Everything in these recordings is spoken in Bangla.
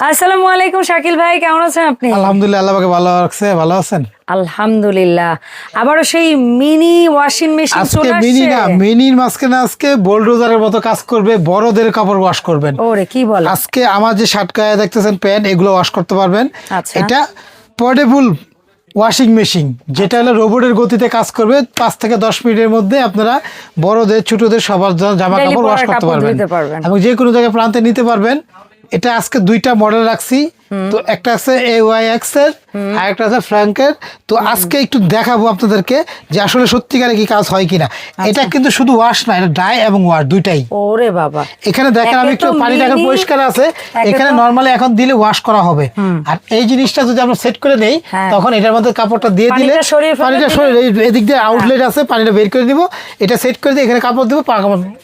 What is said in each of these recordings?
আসসালামু আলাইকুম শাকিল ভাই কেমন আছেন আপনি? আলহামদুলিল্লাহ আল্লাহ পাকে ভালো রাখছে ভালো আছেন? আলহামদুলিল্লাহ। আবারও সেই মিনি ওয়াশিং মেশিন চলে মিনি না মিনির মাঝখানে আজকে বোলডোজারের মতো কাজ করবে বড়দের কাপড় ওয়াশ করবেন। ওরে কি বল? আজকে আমার যে শার্ট গায়ে দেখতেছেন প্যান্ট এগুলো ওয়াশ করতে পারবেন। আচ্ছা। এটা পোর্টেবল ওয়াশিং মেশিন যেটা হলো রোবটের গতিতে কাজ করবে পাঁচ থেকে দশ মিনিটের মধ্যে আপনারা বড়দের ছোটদের সবার জামা কাপড় ওয়াশ করতে পারবেন। পারবেন। এবং যে কোনো জায়গায় প্রান্তে নিতে পারবেন। এটা আজকে দুইটা মডেল রাখছি। তো একটা আছে এ ওয়াই এক্সের আর একটা আছে ফ্র্যাঙ্কের তো আজকে একটু দেখাবো আপনাদেরকে যে আসলে সত্যিকারে কি কাজ হয় কিনা। আচ্ছা। এটা কিন্তু শুধু ওয়াশ না এটা ডাই এবং ওয়াশ দুইটাই। ওরে বাবা। এখানে দেখেন আমি একটু পানিটা এখন পরিষ্কার আছে। এখানে নর্মালি এখন দিলে ওয়াশ করা হবে। আর এই জিনিসটা যদি আমরা সেট করে নেই হ্যাঁ। তখন এটার মধ্যে কাপড়টা দিয়ে দিলে পানিটা এই- এদিক দিয়ে আউটলেট আছে পানিটা বের করে দিব। এটা সেট করে দিয়ে এখানে কাপড় দিব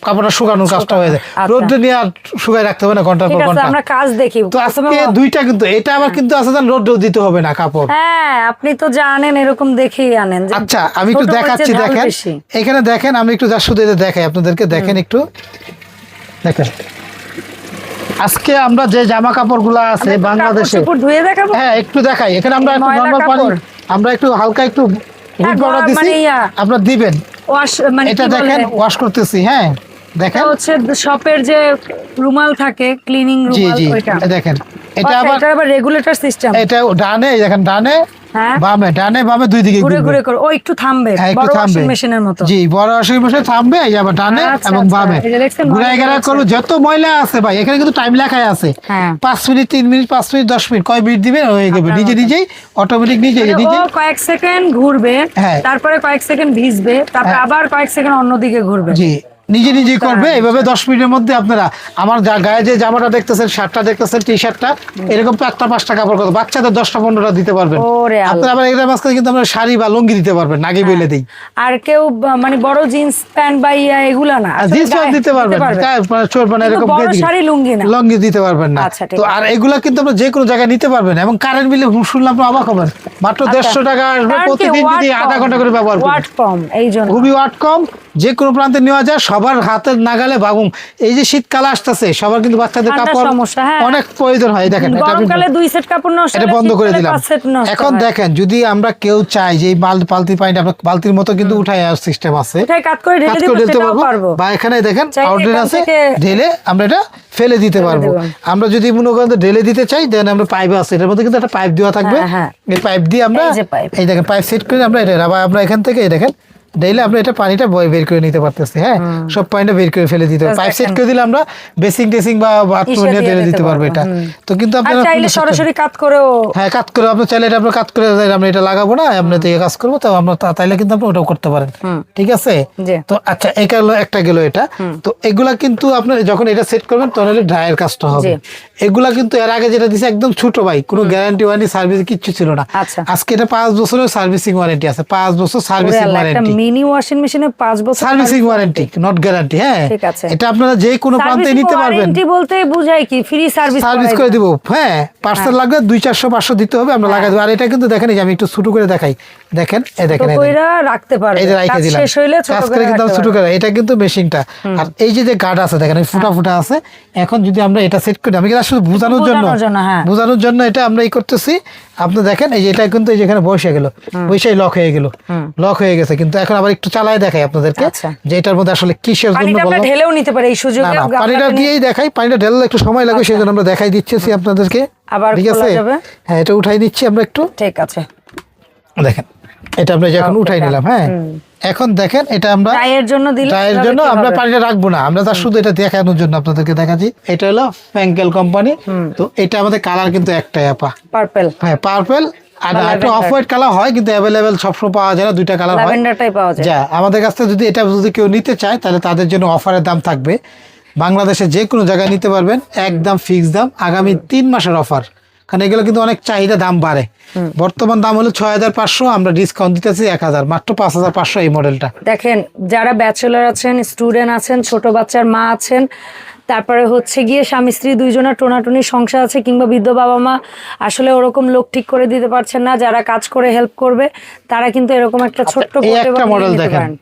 কাপড়টা শুকানোর কাজটা হয়ে যায়। আচ্ছা। রোদ্রে নিয়ে আর শুকায় রাখতে হবে না ঘণ্টার পর ঘণ্টা। আমরা কাজ দেখি। তো আজকে দুইটা কিন্তু এটা আবার কিন্তু আছে জান রোদ্রেও দিতে হবে না কাপড়। হ্যাঁ আপনি তো জানেন এরকম দেখেই আনেন আচ্ছা আমি একটু দেখাচ্ছি দেখেন। এখানে দেখেন আমি একটু যা শুধু এটা দেখাই আপনাদেরকে দেখেন একটু। দেখেন। আজকে আমরা যে জামা কাপড়গুলো আছে বাংলাদেশে ধুয়ে দেখাবো? হ্যাঁ একটু দেখাই। এখানে আমরা একটু নর্মাল পানি আমরা একটু হালকা একটু হ্যাঁ, গুড পাউডার দিছি। মানে আপনারা দিবেন। ওয়াশ মানে এটা দেখেন ওয়াশ করতেছি হ্যাঁ। দেখেন। হচ্ছে শপের যে রুমাল থাকে ক্লিনিং রুমাল ওইটা। দেখেন। এটা আচ্ছা, আবার এটা আবার রেগুলেটর সিস্টেম এটা ডানে দেখেন ডানে হ্যাঁ। বামে ডানে বামে দুই দিকে ঘুরে ঘুরে করে। ও একটু থামবে হ্যাঁ, বড় ওয়াশিং মেশিনের মতো। জি বড় ওয়াশিং মেশিন থামবে এই আবার ডানে আচ্ছা, এবং আচ্ছা। বামে। ঘুরে আছে। করব যত ময়লা আছে ভাই এখানে কিন্তু টাইম লেখাই আছে। হ্যাঁ। পাঁচ মিনিট তিন মিনিট পাঁচ মিনিট দশ মিনিট কয় মিনিট দিবেন হয়ে যাবে নিজে নিজেই অটোমেটিক নিজে মানে নিজে। কয়েক সেকেন্ড ঘুরবে হ্যাঁ। তারপরে কয়েক সেকেন্ড ভিজবে তারপর আবার কয়েক সেকেন্ড অন্যদিকে ঘুরবে। জি। নিজে নিজে করবে এভাবে দশ মিনিটের মধ্যে আপনারা আমার গায়ে যে জামাটা দেখতেছেন শার্টটা দেখতেছেন টি শার্টটা এরকম চারটা পাঁচটা কাপড় কত বাচ্চাদের দশটা পনেরোটা দিতে পারবেন। আপনারা আবার এটার মাঝখানে কিন্তু আমরা শাড়ি বা লুঙ্গি দিতে পারবেন আগে হ্যাঁ। বলে দিই। আর কেউ মানে বড় জিন্স প্যান্ট বা ইয়া এগুলা না। জিন্স প্যান্ট দিতে পারবেন মানে চোর মানে এরকম বড় শাড়ি লুঙ্গি না। লুঙ্গি দিতে পারবেন না। আচ্ছা, তো আর এগুলা কিন্তু আমরা যে কোনো জায়গায় নিতে পারবেন। এবং কারেন্ট বিলে শুনলাম আপনি অবাক হবেন। মাত্র দেড়শো টাকা আসবে প্রতিদিন যদি আধা ঘণ্টা করে ব্যবহার করবেন ওয়াট কম এই জন্য। খুবই ওয়াট কম। যে কোনো প্রান্তে নেওয়া যায় সবার হাতের নাগালে বাগুম এই যে শীতকাল আসতেছে সবার কিন্তু বাচ্চাদের কাপড় হ্যাঁ। অনেক প্রয়োজন হয়। দেখেন এটা দুই সেট কাপড় এটা বন্ধ করে দিলাম। এখন দেখেন যদি আমরা কেউ চাই যে বাল- বালতি পানিটা আমরা বালতির মতো কিন্তু উঠাই সিস্টেম আছে। করে ঢেলে পারব। বা এখানে দেখেন আউটলেট আছে ঢেলে আমরা এটা ফেলে দিতে পারব। আমরা যদি মনে করেন ঢেলে দিতে চাই দেন আমরা পাইপ আছে এটার মধ্যে কিন্তু একটা পাইপ দেওয়া থাকবে। হ্যাঁ, হ্যাঁ। এই পাইপ দিয়ে আমরা এই দেখেন পাইপ সেট করে আমরা এটা আবার আমরা এখান থেকে দেখেন ঢেলে আমরা এটা পানিটা বয় বের করে নিতে পারতেছি হ্যাঁ? সব পানিটা বের করে ফেলে দিতে পাইপ সেট করে দিলে আমরা বেসিং টেসিং বা বাথরুম নিয়ে দিয়ে ঢেলে দিতে পারব এটা। তো কিন্তু আপনারা চাইলে সরাসরি কাত করেও হ্যাঁ কাজ করে আপনি চাইলে এটা আপনার কাজ করে আমরা এটা লাগাবো না আমরা তো কাজ করব তো আমরা তাইলে কিন্তু আপনি ওটাও করতে পারেন। ঠিক আছে? তো আচ্ছা এই গেল একটা গেল এটা। তো এগুলা কিন্তু আপনি যখন এটা সেট করবেন তখন হলে ড্রায়ের কাজটা হবে। এগুলা কিন্তু এর আগে যেটা দিছে একদম ছোট ভাই কোনো গ্যারান্টি ওয়ারেন্টি সার্ভিস কিচ্ছু ছিল না। আচ্ছা। আজকে এটা পাঁচ বছরের সার্ভিসিং ওয়ারেন্টি আছে। পাঁচ বছর সার্ভিসিং ওয়ারেন্টি মিনি ওয়াশিং মেশিনে পাঁচ বছর সার্ভিসিং ওয়ারেন্টি নট গ্যারান্টি হ্যাঁ। ঠিক আছে। এটা আপনারা যে কোনো প্রান্তে নিতে পারবেন। ওয়ারেন্টি বলতে বুঝায় কি? ফ্রি সার্ভিস সার্ভিস করে দিব হ্যাঁ। পার্সেল লাগবে দুই চারশো পাঁচশো দিতে হবে আমরা লাগাই দেবো। আর এটা কিন্তু দেখেন এই যে আমি একটু ছোট করে দেখাই। দেখেন এই দেখেন রাখতে পারবে। এই যে কাজ দিলাম। শেষ হইলে ছোট করে কিন্তু ছোট করে এটা কিন্তু মেশিনটা। আর এই যে যে গার্ড আছে দেখেন ফুটা ফুটা আছে এখন যদি আমরা এটা সেট করি আমি কিন্তু বোঝানোর জন্য বোঝানোর জন্য, হ্যাঁ। বোঝানোর জন্য এটা আমরা এই করতেছি আপনি দেখেন এই যে এটা কিন্তু এই যেখানে বসে গেল বসেই লক হয়ে গেল। লক হয়ে গেছে কিন্তু এখন আবার একটু চালায় দেখাই আপনাদেরকে আচ্ছা। যে এটার মধ্যে আসলে কিসের জন্য ঢেলেও নিতে পারে এই সুযোগে পানিটা দিয়েই দেখাই পানিটা ঢেললে একটু সময় লাগে সেই জন্য আমরা দেখাই দিচ্ছি আপনাদেরকে। আবার ঠিক আছে? হ্যাঁ এটা উঠাই দিচ্ছি আমরা একটু। ঠিক আছে। দেখেন এটা আমরা যখন উঠাই নিলাম হ্যাঁ। এখন দেখেন এটা আমরা চায়ের জন্য দিলে চায়ের কীভাবে জন্য আমরা? পানিটা রাখব না। আমরা তার শুধু এটা দেখানোর জন্য আপনাদেরকে দেখাচ্ছি। এটা হলো ফ্যাঙ্কেল কোম্পানি তো এটা আমাদের কালার কিন্তু একটাই আপা। পার্পল হ্যাঁ পার্পেল আর একটা অফ হোয়াইট কালার হয় কিন্তু অ্যাভেলেবেল সবসময় পাওয়া যায় না দুইটা কালার হয়। পাওয়া যায়। যা আমাদের কাছ থেকে যদি এটা যদি কেউ নিতে চায় তাহলে তাদের জন্য অফারের দাম থাকবে। বাংলাদেশে যে কোনো জায়গায় নিতে পারবেন একদম ফিক্স দাম আগামী তিন মাসের অফার কারণ এগুলো কিন্তু অনেক চাহিদা দাম বাড়ে। বর্তমান দাম হলো ছয় হাজার পাঁচশো আমরা ডিসকাউন্ট দিতেছি এক হাজার মাত্র পাঁচ হাজার পাঁচশো এই মডেলটা দেখেন যারা ব্যাচেলার আছেন স্টুডেন্ট আছেন ছোট বাচ্চার মা আছেন তারপরে হচ্ছে গিয়ে স্বামী স্ত্রী দুইজনের টোনাটুনি সংসার আছে কিংবা বৃদ্ধ বাবা মা আসলে ওরকম লোক ঠিক করে দিতে পারছেন না যারা কাজ করে হেল্প করবে তারা কিন্তু এরকম একটা ছোট্ট মডেল দেখেন।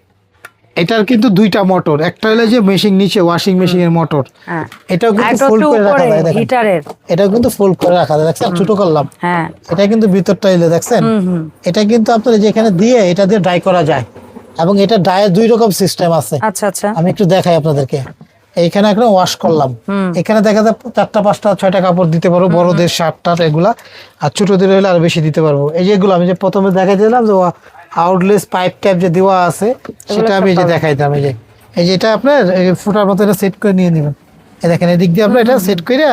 এটার কিন্তু দুইটা মোটর একটা হলো যে মেশিন নিচে ওয়াশিং মেশিনের মোটর হ্যাঁ। এটাও কিন্তু ফোল্ড করে রাখা যায় দেখেন। হিটারের এটাও কিন্তু ফোল্ড করে রাখা যায় দেখছেন? ছোট করলাম। হ্যাঁ। এটা কিন্তু ভিতরটা এলে দেখছেন? এটা কিন্তু আপনার যেখানে দিয়ে এটা দিয়ে ড্রাই করা যায়। এবং এটা দুই রকম সিস্টেম আছে। আচ্ছা আচ্ছা। আমি একটু দেখাই আপনাদেরকে। এইখানে একটা ওয়াশ করলাম। এখানে দেখা যায় চারটা পাঁচটা ছয়টা কাপড় দিতে পারব বড়দের শার্টটা এগুলা। আর ছোটদের হলে আর বেশি দিতে পারব। এই যে এগুলো আমি যে প্রথমে দেখাই দিলাম যে আউটলেস পাইপ টাইপ যে দেওয়া আছে সেটা আমি যে দেখাই দিলাম এই যে এই যে এটা আপনার ফুটার মতো এটা সেট করে নিয়ে নেবেন। এই দেখেন এদিক দিয়ে আমরা এটা সেট করে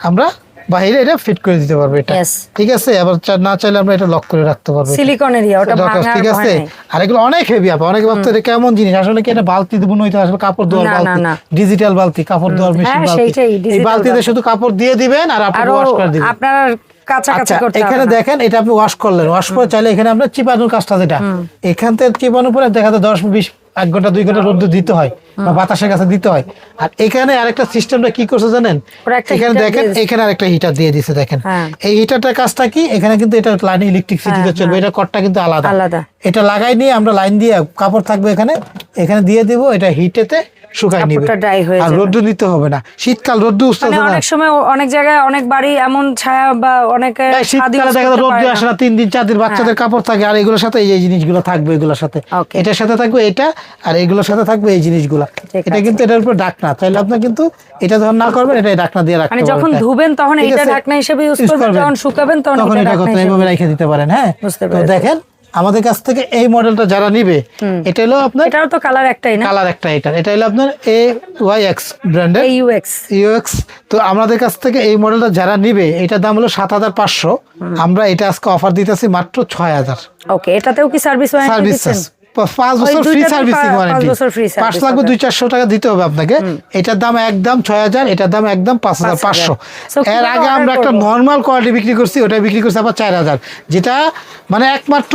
আমরা বাইরে এটা ফিট করে দিতে পারব এটা। ঠিক আছে? আবার না চাইলে আমরা এটা লক করে রাখতে পারব এটা। সিলিকন ওটা ভাঙার ঠিক আছে? আর এগুলো অনেক হেভি আপা অনেকে ভাবতে এটা কেমন জিনিস? আসলে কি এটা বালতি দিব নইতে আসলে কাপড় ধোয়ার বালতি। ডিজিটাল বালতি কাপড় ধোয়ার মেশিন হ্যাঁ, বালতি। এই বালতিতে শুধু কাপড় দিয়ে দিবেন আর আপনি ওয়াশ করে দিবেন। আপনার কাছাকাছি আচ্ছা করতে এখানে দেখেন এটা আপনি ওয়াশ করলেন। ওয়াশ করে চাইলে এখানে আমরা চিপানোর কাজটা যেটা এখান থেকে চিপানোর পরে দেখা যায় দশ বিশ এক ঘণ্টা দুই ঘণ্টা রোদ দিতে হয়। বা বাতাসের কাছে দিতে হয়। আর এখানে আরেকটা সিস্টেমটা কি করছে জানেন? এখানে দেখেন। এখানে আরেকটা হিটার দিয়ে দিছে দেখেন। হ্যাঁ। এই হিটারটার কাজটা কি? এখানে কিন্তু এটা লাইন ইলেকট্রিসিটিতে চলবে এটা কটটা কিন্তু আলাদা। আলাদা। এটা লাগাই নিয়ে আমরা লাইন দিয়ে কাপড় থাকবে এখানে এখানে দিয়ে দিব এটা হিটেতে শুকাই নিবে। হয়ে আর রোদ্দু নিতে হবে না। শীতকাল রোদ্দু মানে না। অনেক সময় অনেক জায়গায় অনেক বাড়ি এমন ছায়া বা অনেকে শীতকালে দেখা যায় করতে রোদ দিয়ে না। আসে না তিন দিন চার দিন বাচ্চাদের কাপড় থাকে আর এগুলোর সাথে এই জিনিসগুলো থাকবে এগুলোর সাথে। এটার সাথে থাকবে এটা আর এগুলোর সাথে থাকবে এই জিনিসগুলো। এটা কিন্তু এটার উপর ডাকনা চাইলে আপনি কিন্তু এটা যখন না করবেন এটা ডাকনা দিয়ে রাখতে মানে পারবেন। যখন ধুবেন তখন ঠিক এইটা ঢাকনা হিসেবে ইউজ করবেন যখন শুকাবেন তখন এটা এটা ঢাকনা এইভাবে রেখে দিতে পারেন হ্যাঁ। তো দেখেন আমাদের কাছ থেকে এই মডেলটা যারা নিবে এটা হলো আপনার এটারও তো কালার একটাই না? কালার একটা এটা এটা হলো আপনার এ ওয়াই এক্স ব্র্যান্ডের ইউএক্স ইউএক্স তো আমাদের কাছ থেকে এই মডেলটা যারা নিবে এটার দাম হলো সাত হাজার পাঁচশো। আমরা এটা আজকে অফার দিতেছি মাত্র ছয় হাজার। ওকে এটাতেও কি সার্ভিস সার্ভিস পাঁচ বছর ফ্রি সার্ভিসিং ওয়ারেন্টি পাঁচ লাগবে দুই চারশো টাকা দিতে হবে আপনাকে। এটার দাম একদম ছয় হাজার এটার দাম একদম পাঁচ হাজার পাঁচশো। এর আগে আমরা একটা নর্মাল কোয়ালিটি বিক্রি করছি ওটা বিক্রি করছি আবার চার হাজার। যেটা মানে একমাত্র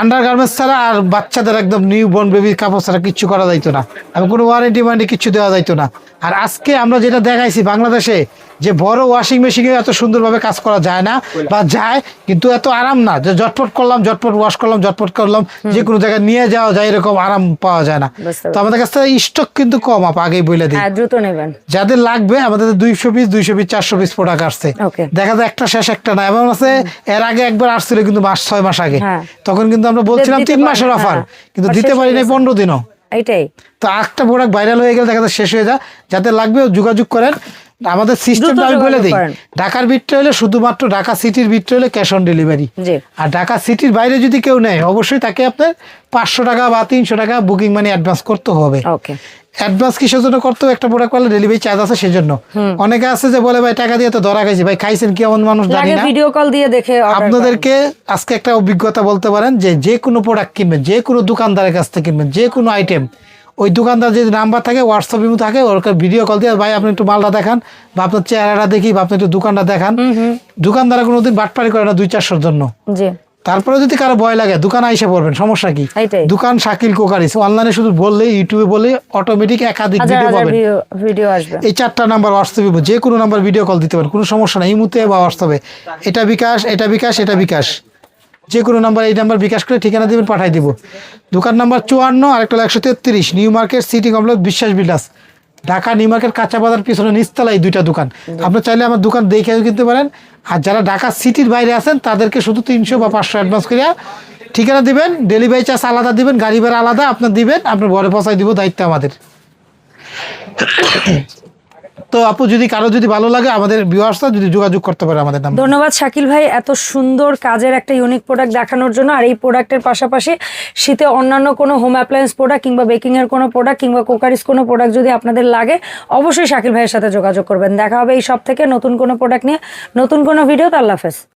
আন্ডার গার্মেন্টস ছাড়া আর বাচ্চাদের একদম নিউ বর্ন বেবির কাপড় ছাড়া কিচ্ছু করা যাইতো না। এবং কোনো ওয়ারেন্টি ওয়ারেন্টি কিচ্ছু দেওয়া যাইতো না। আর আজকে আমরা যেটা দেখাইছি বাংলাদেশে যে বড় ওয়াশিং মেশিনে এত সুন্দরভাবে কাজ করা যায় না বা যায় কিন্তু এত আরাম না। যে জটপট করলাম জটপট ওয়াশ করলাম জটপট করলাম যে কোনো জায়গায় নিয়ে যাওয়া যায় এরকম আরাম পাওয়া যায় না। তো আমাদের কাছ থেকে স্টক কিন্তু কম আপ আগেই বলে দিই। হ্যাঁ দ্রুত নেবেন। যাদের লাগবে আমাদের দুইশো পিস দুইশো পিস চারশো পিস প্রোডাক্ট আসছে। দেখা যায় একটা শেষ একটা না। এমন আছে এর আগে একবার আসছিল কিন্তু মাস ছয় মাস আগে। হ্যাঁ। তখন কিন্তু আমরা বলছিলাম তিন মাসের অফার হ্যাঁ। কিন্তু দিতে পারি নাই পনেরো দিনও। এইটাই তো একটা প্রোডাক্ট ভাইরাল হয়ে গেলে দেখা যায় শেষ হয়ে যায় যাতে লাগবে যোগাযোগ করেন। আমাদের সিস্টেমটা আমি বলে দিই ঢাকার বিটটা হলে শুধুমাত্র ঢাকা সিটির বিটটা হলে ক্যাশ অন ডেলিভারি আর ঢাকা সিটির বাইরে যদি কেউ নেয় অবশ্যই তাকে আপনার পাঁচশো টাকা বা তিনশো টাকা বুকিং মানি অ্যাডভান্স করতে হবে। অ্যাডভান্স কিসের জন্য করতে হবে? একটা প্রোডাক্ট পারলে ডেলিভারি চার্জ আছে সেজন্য। অনেকে আছে যে বলে ভাই টাকা দিয়ে তো ধরা খাইছি। ভাই খাইছেন কি এমন মানুষ? জানি না। ভিডিও কল দিয়ে দেখে আপনাদেরকে আজকে একটা অভিজ্ঞতা বলতে পারেন যে যে কোনো প্রোডাক্ট কিনবেন যে কোনো দোকানদারের কাছ থেকে কিনবেন যে কোনো আইটেম ওই দোকানদার যদি নাম্বার থাকে হোয়াটসঅ্যাপ ইমো থাকে ওর ভিডিও কল দিয়ে ভাই আপনি একটু মালটা দেখান বা আপনার চেহারাটা দেখি বা আপনি একটু দোকানটা দেখান। দোকানদার কোনোদিন বাটপারি করে না দুই চারশোর জন্য। তারপরে যদি কারও ভয় লাগে দোকান আইসে পড়বেন সমস্যা কি? দোকান শাকিল কোকারিস অনলাইনে শুধু বললে ইউটিউবে বলে অটোমেটিক একাধিক ভিডিও পাবেন। ভিডিও আসবে। এই চারটা নাম্বার হোয়াটসঅ্যাপে যে কোনো নাম্বার ভিডিও কল দিতে পারেন কোনো সমস্যা নেই ইমুতে বা হোয়াটসঅ্যাপে এটা বিকাশ এটা বিকাশ এটা বিকাশ। যে কোনো নাম্বার এই নাম্বার বিকাশ করে ঠিকানা দিবেন পাঠাই দিব। দোকান নাম্বার চুয়ান্ন আরেকটা একশো তেত্রিশ নিউ মার্কেট সিটি কমপ্লেক্স বিশ্বাস বিলাস ঢাকা নিউ মার্কেট কাঁচা বাজার পিছনে নিচতলা এই দুইটা দোকান। আপনি চাইলে আমার দোকান দেখে কিনতে পারেন। আর যারা ঢাকা সিটির বাইরে আছেন তাদেরকে শুধু তিনশো বা পাঁচশো অ্যাডভান্স করিয়া ঠিকানা দিবেন ডেলিভারি চার্জ আলাদা দিবেন গাড়ি ভাড়া আলাদা আপনার দিবেন আপনার ঘরে পৌঁছাই দিব দায়িত্ব আমাদের। তো আপু, যদি কারও যদি ভালো লাগে, আমাদের ভিউয়ার্সরা যদি যোগাযোগ করতে পারে আমাদের নাম। ধন্যবাদ শাকিল ভাই এত সুন্দর কাজের একটা ইউনিক প্রোডাক্ট দেখানোর জন্য। আর এই প্রোডাক্টের পাশাপাশি শীতে অন্যান্য কোনো হোম অ্যাপ্লায়েন্স প্রোডাক্ট কিংবা বেকিংয়ের কোনো প্রোডাক্ট কিংবা কোকারিস কোনো প্রোডাক্ট যদি আপনাদের লাগে, অবশ্যই শাকিল ভাইয়ের সাথে যোগাযোগ করবেন। দেখা হবে এই সব থেকে নতুন কোনো প্রোডাক্ট নিয়ে, নতুন কোনো ভিডিও তো। আল্লাহ হাফেজ।